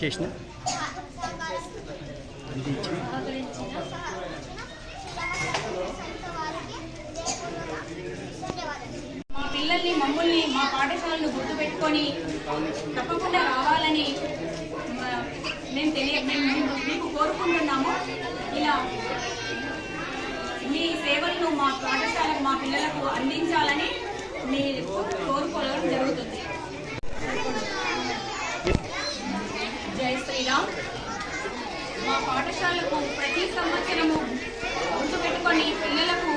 చేసిన. మా పిల్లల్ని మమ్మల్ని మా పాఠశాలను గుర్తుపెట్టుకొని తప్పకుండా రావాలని మేము తెలియ మేము మీకు కోరుకుంటున్నాము. ఇలా మీ సేవలను మా పాఠశాలకు మా పిల్లలకు అందించాలని మీ కోరుకోవడం జరుగుతుంది జై శ్రీరామ్ మా పాఠశాలకు ప్రతి సంవత్సరము గుర్తుపెట్టుకొని పిల్లలకు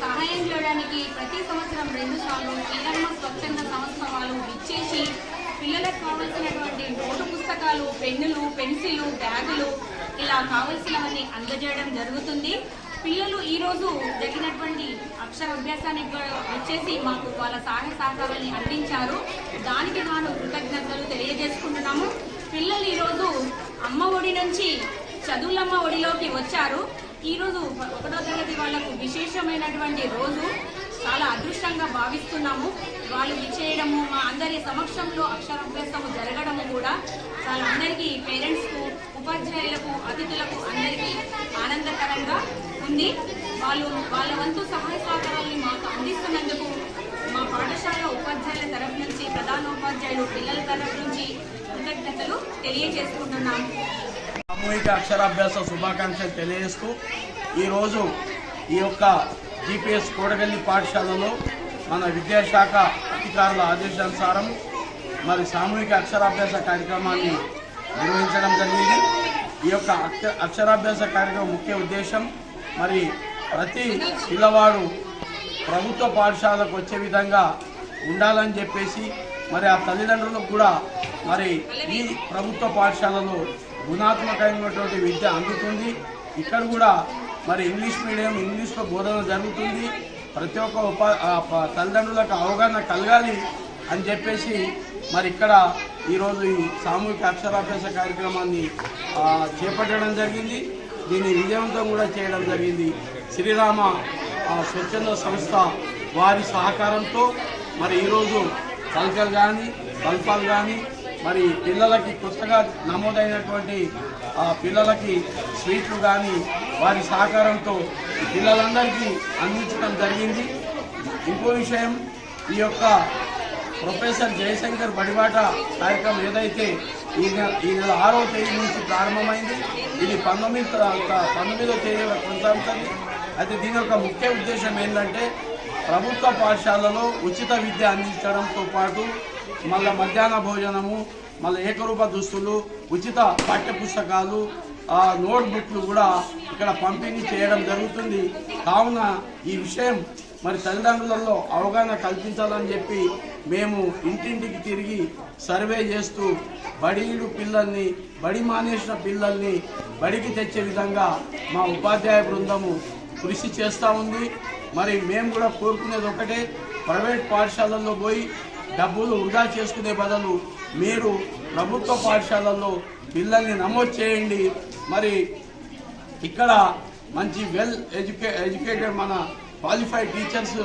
సహాయం చేయడానికి ప్రతి సంవత్సరం రెండు సార్లు కీలమ్మ స్వచ్ఛంద సంవత్సరాలు ఇచ్చేసి పిల్లలకు కావలసినటువంటి నోటు పుస్తకాలు పెన్నులు పెన్సిళ్ళు బ్యాగులు ఇలా కావలసినవన్నీ అందజేయడం జరుగుతుంది. పిల్లలు ఈరోజు జరిగినటువంటి అక్షరాభ్యాసానికి వచ్చేసి మాకు వాళ్ళ సహాయ సహకారాన్ని అందించారు. దానికి గాను కృతజ్ఞతలు తెలియజేసుకుంటున్నాము. పిల్లలు ఈరోజు అమ్మ ఒడి నుంచి చదువులమ్మ ఒడిలోకి వచ్చారు. ఈరోజు ఒకటో తరగతి వాళ్ళకు విశేషమైనటువంటి రోజు. చాలా అదృష్టంగా భావిస్తున్నాము. వాళ్ళు విచ్చేయడము మా అందరి సమక్షంలో అక్షరాభ్యాసము జరగడము కూడా చాలా అందరికీ పేరెంట్స్కు ఉపాధ్యాయులకు అతిథులకు అందరికీ ఆనందకరంగా ఉంది. వాళ్ళు వాళ్ళ వంతు సహాయ సహకారాన్ని మాకు అందిస్తున్నందుకు మా పాఠశాల ఉపాధ్యాయుల తరఫు నుంచి ప్రధానోపాధ్యాయులు పిల్లల తరఫు నుంచి కృతజ్ఞతలు తెలియజేసుకుంటున్నాము. సామూహిక అక్షరాభ్యాస శుభాకాంక్షలు తెలియజేస్తూ ఈరోజు ఈ యొక్క జీపీఎస్ కోడగల్లి పాఠశాలలో మన విద్యాశాఖ అధికారుల ఆదేశానుసారం మరి సామూహిక అక్షరాభ్యాస కార్యక్రమాన్ని నిర్వహించడం జరిగింది. ఈ యొక్క అక్ష అక్షరాభ్యాస కార్యక్రమం ముఖ్య ఉద్దేశం మరి ప్రతి పిల్లవాడు ప్రభుత్వ పాఠశాలకు వచ్చే విధంగా ఉండాలని చెప్పేసి మరి ఆ తల్లిదండ్రులకు కూడా మరి ఈ ప్రభుత్వ పాఠశాలలో గుణాత్మకమైనటువంటి విద్య అందుతుంది. ఇక్కడ కూడా మరి ఇంగ్లీష్ మీడియం ఇంగ్లీష్లో బోధన జరుగుతుంది. ప్రతి ఒక్క ఉపా ప- తల్లిదండ్రులకు అవగాహన కలగాలి అని చెప్పేసి మరి ఇక్కడ ఈరోజు ఈ సామూహిక అక్షరాభ్యాస కార్యక్రమాన్ని చేపట్టడం జరిగింది. దీన్ని విజయవంతం కూడా చేయడం జరిగింది. శ్రీరామ స్వచ్ఛంద సంస్థ వారి సహకారంతో మరి ఈరోజు తలకలు కానీ బల్పాలు కానీ మరి పిల్లలకి కొత్తగా నమోదైనటువంటి ఆ, పిల్లలకి స్వీట్లు కానీ వారి సహకారంతో పిల్లలందరికీ అందించడం జరిగింది. ఇంకో విషయం ఈ యొక్క ప్రొఫెసర్ జయశంకర్ బడిబాట కార్యక్రమం ఏదైతే ఈ నెల ఈ నెల ఆరవ తేదీ నుంచి ప్రారంభమైంది ఇది పంతొమ్మిది పంతొమ్మిదో తేదీ వరకు కొనసాగుతుంది. అయితే దీని యొక్క ముఖ్య ఉద్దేశం ఏంటంటే ప్రభుత్వ పాఠశాలలో ఉచిత విద్య అందించడంతో పాటు మళ్ళీ మధ్యాహ్న భోజనము మళ్ళీ ఏకరూప దుస్తులు ఉచిత పాఠ్య పుస్తకాలు ఆ, నోట్ బుక్లు కూడా ఇక్కడ పంపిణీ చేయడం జరుగుతుంది. కావున ఈ విషయం మరి తల్లిదండ్రులలో అవగాహన కల్పించాలని చెప్పి మేము ఇంటింటికి తిరిగి సర్వే చేస్తూ బడిలు పిల్లల్ని బడి మానేసిన పిల్లల్ని బడికి తెచ్చే విధంగా మా ఉపాధ్యాయ బృందము కృషి చేస్తూ ఉంది. మరి మేము కూడా కోరుకునేది ఒకటే ప్రైవేట్ పాఠశాలల్లో పోయి డబ్బులు వృధా చేసుకునే బదులు మీరు ప్రభుత్వ పాఠశాలల్లో పిల్లల్ని నమోదు చేయండి. మరి ఇక్కడ మంచి వెల్ ఎడ్యుకే ఎడ్యుకేటెడ్ మన క్వాలిఫైడ్ టీచర్స్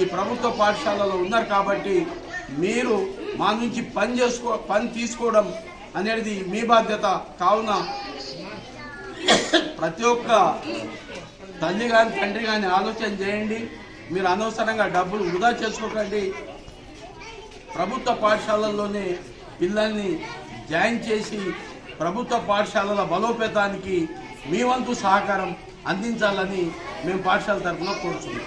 ఈ ప్రభుత్వ పాఠశాలలో ఉన్నారు కాబట్టి మీరు మా నుంచి పని చేసుకో పని తీసుకోవడం అనేది మీ బాధ్యత. కావున ప్రతి ఒక్క తల్లి కానీ తండ్రి కానీ ఆలోచన చేయండి. మీరు అనవసరంగా డబ్బులు వృధా చేసుకోకండి. ప్రభుత్వ పాఠశాలల్లోనే పిల్లల్ని జాయిన్ చేసి ప్రభుత్వ పాఠశాలల బలోపేతానికి మీ వంతు సహకారం అందించాలని మేము పాఠశాల తరఫున కోరుచున్నాం.